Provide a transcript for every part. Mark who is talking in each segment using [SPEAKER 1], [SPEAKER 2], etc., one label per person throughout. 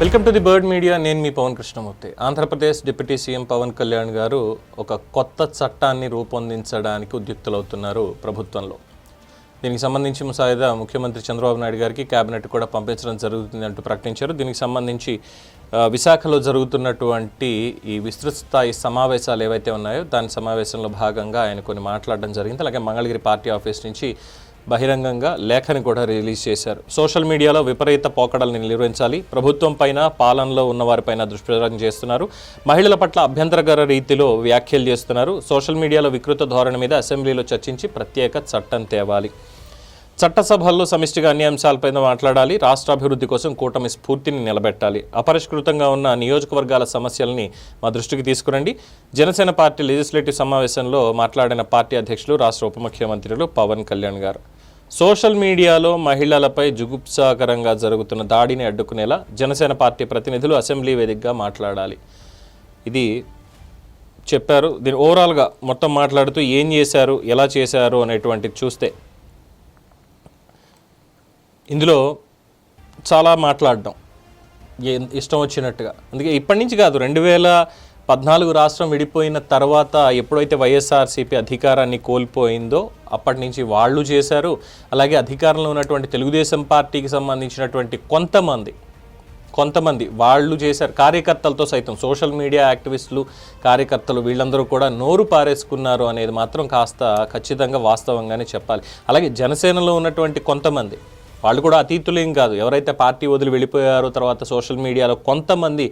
[SPEAKER 1] Welcome to the bird media. నేను మీ Pawan Krishnamurthy. Andhra Pradesh deputy CM Pawan Kalyan గారు ఒక కొత్త చట్టాన్ని రూపొందించడానికి ఉద్యుక్తులవుతున్నారు ప్రభుత్వంలో. దీనికి సంబంధించి ముసాయిదా ముఖ్యమంత్రి చంద్రబాబు నాయుడు గారికి కేబినెట్ కూడా పంపించడం జరుగుతుంది అంటూ ప్రకటించారు. దీనికి సంబంధించి విశాఖలో జరుగుతున్నటువంటి ఈ విస్తృత స్థాయి సమావేశాలు ఏవైతే ఉన్నాయో దాని సమావేశంలో భాగంగా ఆయన కొన్ని మాట్లాడడం జరిగింది. అలాగే మంగళగిరి పార్టీ ఆఫీస్ నుంచి బహిరంగంగా లేఖని కూడా రిలీజ్ చేశారు. సోషల్ మీడియాలో విపరీత పోకడల్ని నిర్వహించాలి. ప్రభుత్వం పైన పాలనలో ఉన్నవారిపైన దుష్ప్రచారం చేస్తున్నారు. మహిళల పట్ల అభ్యంతరకర రీతిలో వ్యాఖ్యలు చేస్తున్నారు. సోషల్ మీడియాలో వికృత ధోరణి మీద అసెంబ్లీలో చర్చించి ప్రత్యేక చట్టం తేవాలి. చట్టసభల్లో సమిష్టిగా అన్ని అంశాలపైన మాట్లాడాలి. రాష్ట్ర అభివృద్ధి కోసం కూటమి స్ఫూర్తిని నిలబెట్టాలి. అపరిష్కృతంగా ఉన్న నియోజకవర్గాల సమస్యల్ని మా దృష్టికి తీసుకురండి. జనసేన పార్టీ లెజిస్లేటివ్ సమావేశంలో మాట్లాడిన పార్టీ అధ్యక్షులు రాష్ట్ర ఉప ముఖ్యమంత్రులు పవన్ కళ్యాణ్ గారు. సోషల్ మీడియాలో మహిళలపై జుగుప్సాకరంగా జరుగుతున్న దాడిని అడ్డుకునేలా జనసేన పార్టీ ప్రతినిధులు అసెంబ్లీ వేదికగా మాట్లాడాలి. ఇది చెప్పారు. దీని ఓవరాల్గా మొత్తం మాట్లాడుతూ ఏం చేశారు ఎలా చేశారు అనేటువంటిది చూస్తే ఇందులో చాలా మాట్లాడడం. ఇష్టం వచ్చినట్టుగా. అందుకే ఇప్పటి నుంచి కాదు రెండు వేల పద్నాలుగు రాష్ట్రం విడిపోయిన తర్వాత ఎప్పుడైతే వైఎస్ఆర్సీపీ అధికారాన్ని కోల్పోయిందో అప్పటి నుంచి వాళ్ళు చేశారు. అలాగే అధికారంలో ఉన్నటువంటి తెలుగుదేశం పార్టీకి సంబంధించినటువంటి కొంతమంది కొంతమంది వాళ్ళు చేశారు. కార్యకర్తలతో సైతం సోషల్ మీడియా యాక్టివిస్టులు కార్యకర్తలు వీళ్ళందరూ కూడా నోరు పారేసుకున్నారు అనేది మాత్రం కాస్త ఖచ్చితంగా వాస్తవంగానే చెప్పాలి. అలాగే జనసేనలో ఉన్నటువంటి కొంతమంది వాళ్ళు కూడా అతీతులేం కాదు. ఎవరైతే పార్టీ వదిలి వెళ్ళిపోయారో తర్వాత సోషల్ మీడియాలో కొంతమంది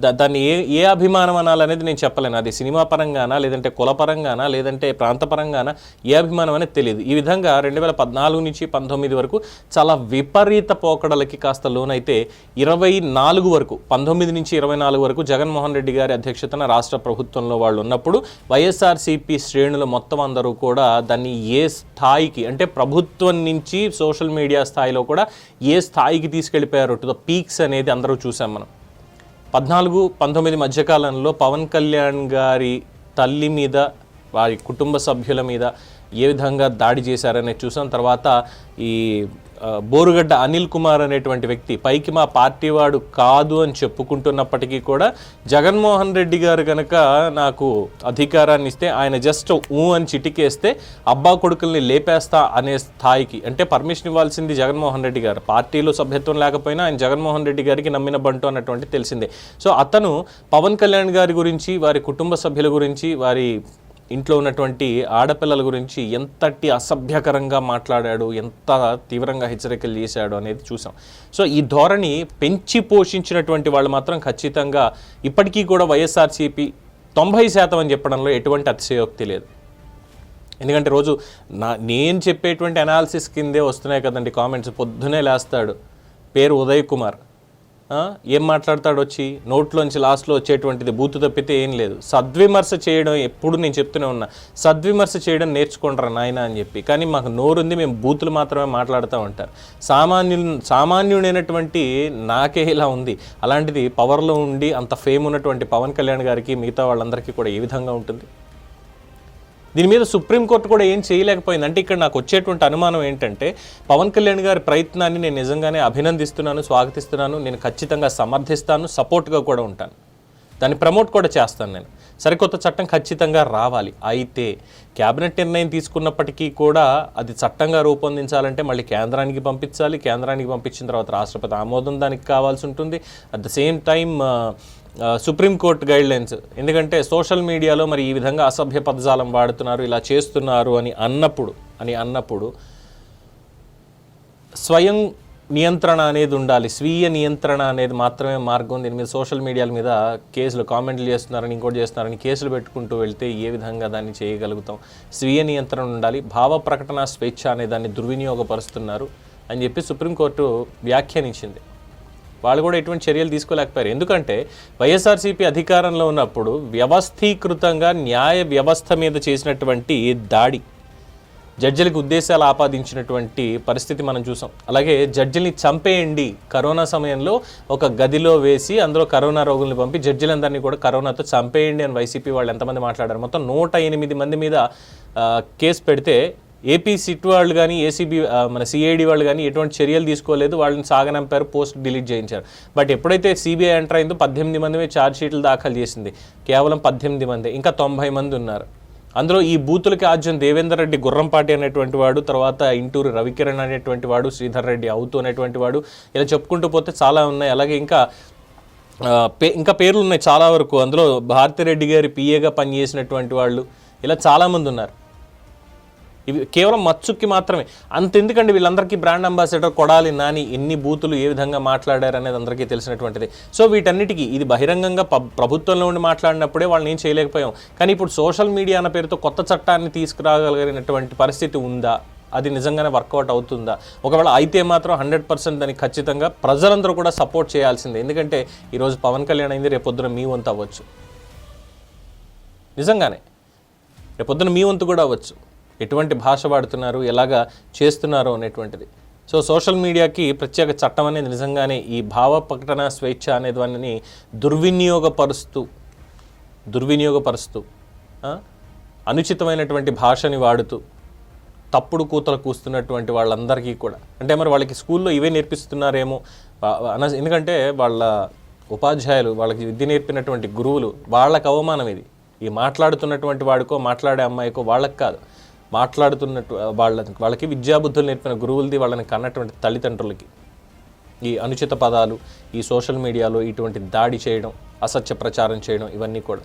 [SPEAKER 1] దా- దాన్ని ఏ ఏ అభిమానం అనాలనేది నేను చెప్పలేను. అది సినిమా పరంగానా లేదంటే కులపరంగానా లేదంటే ప్రాంత పరంగానా ఏ అభిమానం అనేది తెలియదు. ఈ విధంగా రెండు వేల పద్నాలుగు నుంచి పంతొమ్మిది వరకు చాలా విపరీత పోకడలకి కాస్త లోనైతే ఇరవై నాలుగు వరకు పంతొమ్మిది నుంచి ఇరవై నాలుగు వరకు జగన్మోహన్ రెడ్డి గారి అధ్యక్షతన రాష్ట్ర ప్రభుత్వంలో వాళ్ళు ఉన్నప్పుడు వైఎస్ఆర్సీపీ శ్రేణులు మొత్తం అందరూ కూడా దాన్ని ఏ స్థాయికి అంటే ప్రభుత్వం నుంచి సోషల్ మీడియా స్థాయిలో కూడా ఏ స్థాయికి తీసుకెళ్ళిపోయారు టు ద పీక్స్ అనేది అందరూ చూసాం మనం. పద్నాలుగు పంతొమ్మిది మధ్యకాలంలో పవన్ కళ్యాణ్ గారి తల్లి మీద వారి కుటుంబ సభ్యుల మీద ఏ విధంగా దాడి చేశారనేది చూసాం. తర్వాత ఈ బోరుగడ్డ అనిల్ కుమార్ అనేటువంటి వ్యక్తి పైకి మా పార్టీ వాడు కాదు అని చెప్పుకుంటున్నప్పటికీ కూడా జగన్మోహన్ రెడ్డి గారు కనుక నాకు అధికారాన్ని ఇస్తే ఆయన జస్ట్ ఊ అని చిటికేస్తే అబ్బా కొడుకుల్ని లేపేస్తా అనే స్థాయికి అంటే పర్మిషన్ ఇవ్వాల్సింది జగన్మోహన్ రెడ్డి గారు. పార్టీలో సభ్యత్వం లేకపోయినా ఆయన జగన్మోహన్ రెడ్డి గారికి నమ్మిన బంటు అన్నటువంటి తెలిసిందే. సో అతను పవన్ కళ్యాణ్ గారి గురించి వారి కుటుంబ సభ్యుల గురించి వారి ఇంట్లో ఉన్నటువంటి ఆడపిల్లల గురించి ఎంతటి అసభ్యకరంగా మాట్లాడాడు ఎంత తీవ్రంగా హెచ్చరికలు చేశాడు అనేది చూసాం. సో ఈ ధోరణి పెంచి పోషించినటువంటి వాళ్ళు మాత్రం ఖచ్చితంగా ఇప్పటికీ కూడా వైఎస్ఆర్సీపీ తొంభై శాతం అని చెప్పడంలో ఎటువంటి అతిశయోక్తి లేదు. ఎందుకంటే రోజు నా నేను చెప్పేటువంటి అనాలిసిస్ కిందే వస్తున్నాయి కదండి కామెంట్స్ పొద్దునే లేస్తాడు. పేరు ఉదయ్ కుమార్. ఏం మాట్లాడతాడు వచ్చి? నోట్లోంచి లాస్ట్లో వచ్చేటువంటిది బూతు తప్పితే ఏం లేదు. సద్విమర్శ చేయడం ఎప్పుడు నేను చెప్తూనే ఉన్నా. సద్విమర్శ చేయడం నేర్చుకుంటారా నాయన అని చెప్పి. కానీ మాకు నోరుంది మేము బూతులు మాత్రమే మాట్లాడుతూ ఉంటారు. సామాన్యులు సామాన్యుడైనటువంటి నాకే ఇలా ఉంది. అలాంటిది పవర్లో ఉండి అంత ఫేమ్ ఉన్నటువంటి పవన్ కళ్యాణ్ గారికి మిగతా వాళ్ళందరికీ కూడా ఏ విధంగా ఉంటుంది? దీని మీద సుప్రీంకోర్టు కూడా ఏం చేయలేకపోయింది. అంటే ఇక్కడ నాకు వచ్చేటువంటి అనుమానం ఏంటంటే పవన్ కళ్యాణ్ గారి ప్రయత్నాన్ని నేను నిజంగానే అభినందిస్తున్నాను స్వాగతిస్తున్నాను నేను ఖచ్చితంగా సమర్థిస్తాను సపోర్ట్గా కూడా ఉంటాను. దాన్ని ప్రమోట్ కూడా చేస్తాను నేను. సరికొత్త చట్టం ఖచ్చితంగా రావాలి. అయితే కేబినెట్ నిర్ణయం తీసుకున్నప్పటికీ కూడా అది చట్టంగా రూపొందించాలంటే మళ్ళీ కేంద్రానికి పంపించాలి. కేంద్రానికి పంపించిన తర్వాత రాష్ట్రపతి ఆమోదం దానికి కావాల్సి ఉంటుంది. At the same time supreme court guidelines. ఎందుకంటే సోషల్ మీడియాలో మరి ఈ విధంగా అసభ్య పదజాలం వాడుతున్నారు ఇలా చేస్తున్నారు అని అన్నప్పుడు అని అన్నప్పుడు స్వయం నియంత్రణ అనేది ఉండాలి. స్వీయ నియంత్రణ అనేది మాత్రమే మార్గం. దీని మీద సోషల్ మీడియాల మీద కేసులు కామెంట్లు చేస్తున్నారని ఇంకోటి చేస్తున్నారని కేసులు పెట్టుకుంటూ వెళ్తే ఏ విధంగా దాన్ని చేయగలుగుతాం? స్వీయ నియంత్రణ ఉండాలి. భావ ప్రకటన స్వేచ్ఛ అనే దాన్ని దుర్వినియోగపరుస్తున్నారు అని చెప్పి సుప్రీంకోర్టు వ్యాఖ్యానించింది. వాళ్ళు కూడా ఎటువంటి చర్యలు తీసుకోలేకపోయారు. ఎందుకంటే వైఎస్ఆర్సీపీ అధికారంలో ఉన్నప్పుడు వ్యవస్థీకృతంగా న్యాయ వ్యవస్థ మీద చేసినటువంటి దాడి జడ్జిలకు ఉద్దేశాలు ఆపాదించినటువంటి పరిస్థితి మనం చూసాం. అలాగే జడ్జిల్ని చంపేయండి కరోనా సమయంలో ఒక గదిలో వేసి అందులో కరోనా రోగుల్ని పంపి జడ్జిలందరినీ కూడా కరోనాతో చంపేయండి అని వైసీపీ వాళ్ళు ఎంతమంది మాట్లాడారు? మొత్తం నూట ఎనిమిది మంది మీద కేసు పెడితే ఏపీ సిట్ వాళ్ళు కానీ ఏసీబీ మన సిఐడి వాళ్ళు కానీ ఎటువంటి చర్యలు తీసుకోలేదు. వాళ్ళని సాగనంపారు పోస్ట్ డిలీట్ చేయించారు. బట్ ఎప్పుడైతే సిబిఐ ఎంటర్ అయిందో పద్దెనిమిది మంది ఛార్జ్ షీట్లు దాఖలు చేసింది. కేవలం పద్దెనిమిది మంది. ఇంకా తొంభై మంది ఉన్నారు. అందులో ఈ బూతులకి ఆజ్యం దేవేందర్ రెడ్డి గుర్రంపాటి అనేటువంటి వాడు తర్వాత ఇంటూరు రవికిరణ్ అనేటువంటి వాడు శ్రీధర్ రెడ్డి అవుతూ అనేటువంటి వాడు ఇలా చెప్పుకుంటూ పోతే చాలా ఉన్నాయి. అలాగే ఇంకా పే ఇంకా పేర్లు ఉన్నాయి చాలా వరకు. అందులో భారతిరెడ్డి గారి పిఏగా పనిచేసినటువంటి వాళ్ళు. ఇలా చాలామంది ఉన్నారు. ఇవి కేవలం మచ్చుక్కి మాత్రమే. అంత ఎందుకండి వీళ్ళందరికీ బ్రాండ్ అంబాసిడర్ కొడాలి నాని ఎన్ని బూతులు ఏ విధంగా మాట్లాడారు అనేది అందరికీ తెలిసినటువంటిది. సో వీటన్నిటికీ ఇది బహిరంగంగా ప్రభుత్వంలో ఉండి మాట్లాడినప్పుడే వాళ్ళని ఏం చేయలేకపోయాం. కానీ ఇప్పుడు సోషల్ మీడియా అన్న పేరుతో కొత్త చట్టాన్ని తీసుకురాగలిగినటువంటి పరిస్థితి ఉందా? అది నిజంగానే వర్కౌట్ అవుతుందా? ఒకవేళ అయితే మాత్రం హండ్రెడ్ పర్సెంట్ దానికి ఖచ్చితంగా ప్రజలందరూ కూడా సపోర్ట్ చేయాల్సిందే. ఎందుకంటే ఈరోజు పవన్ కళ్యాణ్ అయింది రేపొద్దున మీ వంతు అవ్వచ్చు. నిజంగానే. రేపొద్దున మీ వంతు కూడా అవ్వచ్చు. ఎటువంటి భాష వాడుతున్నారు ఎలాగా చేస్తున్నారు అనేటువంటిది. సో సోషల్ మీడియాకి ప్రత్యేక చట్టం అనేది నిజంగానే ఈ భావ ప్రకటన స్వేచ్ఛ అనే దానిని దుర్వినియోగపరుస్తూ దుర్వినియోగపరుస్తూ అనుచితమైనటువంటి భాషని వాడుతూ తప్పుడు కూతలు కూస్తున్నటువంటి వాళ్ళందరికీ కూడా. అంటే మరి వాళ్ళకి స్కూల్లో ఇవే నేర్పిస్తున్నారేమో? అన- ఎందుకంటే వాళ్ళ ఉపాధ్యాయులు వాళ్ళకి విద్య నేర్పినటువంటి గురువులు వాళ్ళకి అవమానం ఇది. ఈ మాట్లాడుతున్నటువంటి వాడికో మాట్లాడే అమ్మాయికో వాళ్ళకి కాదు. మాట్లాడుతున్నట్టు వాళ్ళ వాళ్ళకి విద్యాబుద్ధులు నేర్పిన గురువులది వాళ్ళని కన్నటువంటి తల్లిదండ్రులకి. ఈ అనుచిత పదాలు ఈ సోషల్ మీడియాలో ఇటువంటి దాడి చేయడం అసత్య ప్రచారం చేయడం ఇవన్నీ కూడా.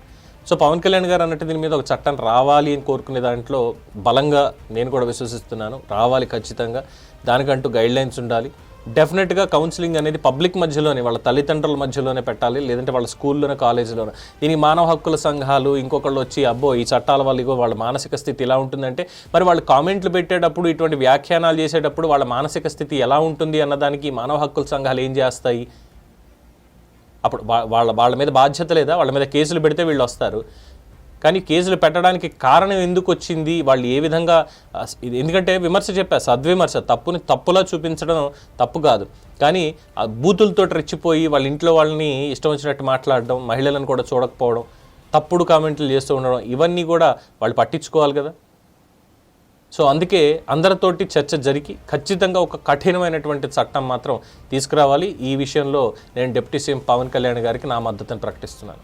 [SPEAKER 1] సో పవన్ కళ్యాణ్ గారు అన్నట్టు దీని మీద ఒక చట్టం రావాలి అని కోరుకునే దాంట్లో బలంగా నేను కూడా విశ్వసిస్తున్నాను. రావాలి ఖచ్చితంగా. దానికంటూ గైడ్ లైన్స్ ఉండాలి. డెఫినెట్గా కౌన్సిలింగ్ అనేది పబ్లిక్ మధ్యలోనే వాళ్ళ తల్లిదండ్రుల మధ్యలోనే పెట్టాలి లేదంటే వాళ్ళ స్కూల్లోనే కాలేజీలోనే. దీనికి మానవ హక్కుల సంఘాలు ఇంకొకళ్ళు వచ్చి అబ్బో ఈ చట్టాల వల్ల ఇగో వాళ్ళ మానసిక స్థితి ఎలా ఉంటుందంటే మరి వాళ్ళు కామెంట్లు పెట్టేటప్పుడు ఇటువంటి వ్యాఖ్యానాలు చేసేటప్పుడు వాళ్ళ మానసిక స్థితి ఎలా ఉంటుంది అన్నదానికి మానవ హక్కుల సంఘాలు ఏం చేస్తాయి? అప్పుడు వాళ్ళ వాళ్ళ మీద బాధ్యత లేదా? వాళ్ళ మీద కేసులు పెడితే వీళ్ళు వస్తారు. కానీ కేసులు పెట్టడానికి కారణం ఎందుకు వచ్చింది? వాళ్ళు ఏ విధంగా ఇది ఎందుకంటే విమర్శ చెప్పా సద్విమర్శ. తప్పుని తప్పులా చూపించడం తప్పు కాదు. కానీ ఆ బూతులతో రెచ్చిపోయి వాళ్ళ ఇంట్లో వాళ్ళని ఇష్టం వచ్చినట్టు మాట్లాడడం మహిళలను కూడా చూడకపోవడం తప్పుడు కామెంట్లు చేస్తూ ఉండడం ఇవన్నీ కూడా వాళ్ళు పట్టించుకోవాలి కదా? సో అందుకే అందరితోటి చర్చ జరిగి ఖచ్చితంగా ఒక కఠినమైనటువంటి చట్టం మాత్రం తీసుకురావాలి. ఈ విషయంలో నేను డిప్యూటీ సీఎం పవన్ కళ్యాణ్ గారికి నా మద్దతును ప్రకటిస్తున్నాను.